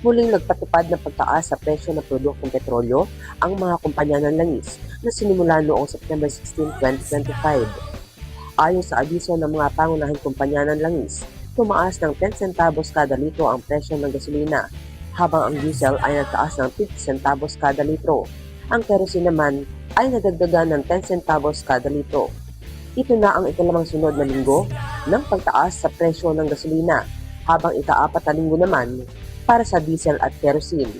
muling nagpatupad ng pagtaas sa presyo ng produktong petrolyo ang mga kumpanya ng langis na sinimula noong September 16, 2025. Ayon sa abiso ng mga pangunahing kumpanya ng langis, tumaas ng 10 centavos kada litro ang presyo ng gasolina, habang ang diesel ay nagtaas ng 50 centavos kada litro. Ang kerosene naman ay nadagdagan ng 10 centavos kada litro. Ito na ang ikalimang sunod na linggo ng pagtaas sa presyo ng gasolina, habang ikaapat na linggo naman para sa diesel at kerosene.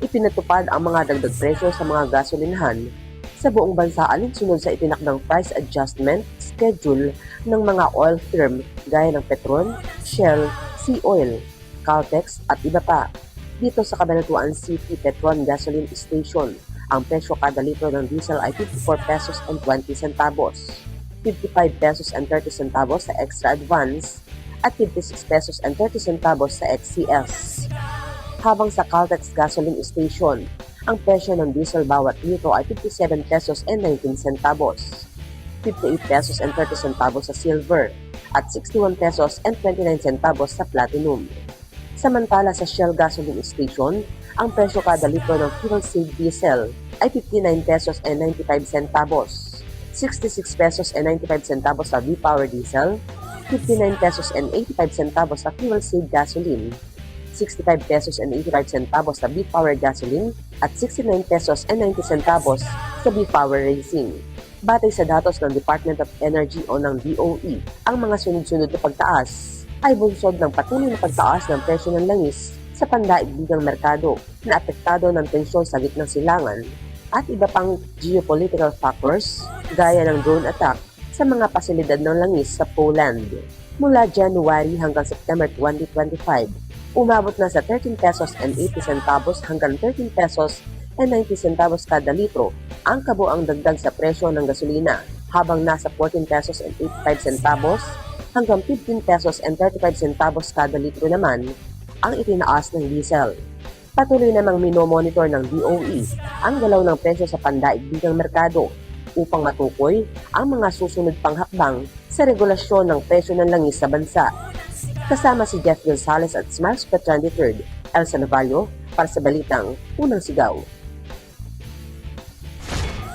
Ipinatupad ang mga dagdag presyo sa mga gasolinahan sa buong bansa alinsunod sa itinakdang price adjustment schedule ng mga oil firm gaya ng Petron, Shell, Sea Oil, Caltex at iba pa. Dito sa Cabanatuan City Petron Gasoline Station, ang presyo kada litro ng diesel ay 54 pesos and 20 centavos, 55 pesos and 30 centavos sa extra advance, at 56 pesos and 30 centavos sa XCS. Habang sa Caltex Gasoline Station, ang presyo ng diesel bawat litro ay 57 pesos and 19 centavos, 58 pesos and 30 centavos sa silver, at 61 pesos and 29 centavos sa platinum. Samantala sa Shell Gasoline Station, ang presyo kada litro ng fuel saved diesel ay 59 pesos and 95 centavos, 66 pesos and 95 centavos sa V-Power diesel, 59 pesos and 85 centavos sa fuel saved gasoline, 65 pesos and 85 centavos sa B-Power gasoline at 69 pesos and 90 centavos sa B-Power Racing. Batay sa datos ng Department of Energy o ng DOE, ang mga sunod-sunod na pagtaas ay bunsod ng patuloy na pagtaas ng presyo ng langis sa pandaigdigang merkado na apektado ng tensyon sa gitnang silangan at iba pang geopolitical factors gaya ng drone attack sa mga pasilidad ng langis sa Poland. Mula January hanggang September 2025, umabot na sa 13 pesos and 80 centavos hanggang 13 pesos and 90 centavos kada litro ang kabuang dagdag sa presyo ng gasolina habang nasa 14 pesos and 85 centavos hanggang 15 pesos and 35 centavos kada litro naman ang itinaas ng diesel. Patuloy namang minomonitor ng DOE ang galaw ng presyo sa pandaigdigang merkado upang matukoy ang mga susunod pang hakbang sa regulasyon ng presyo ng langis sa bansa. Kasama si Jeff Gonzalez at Smiles Petran III, Elsa Navallo, para sa Balitang Unang Sigaw.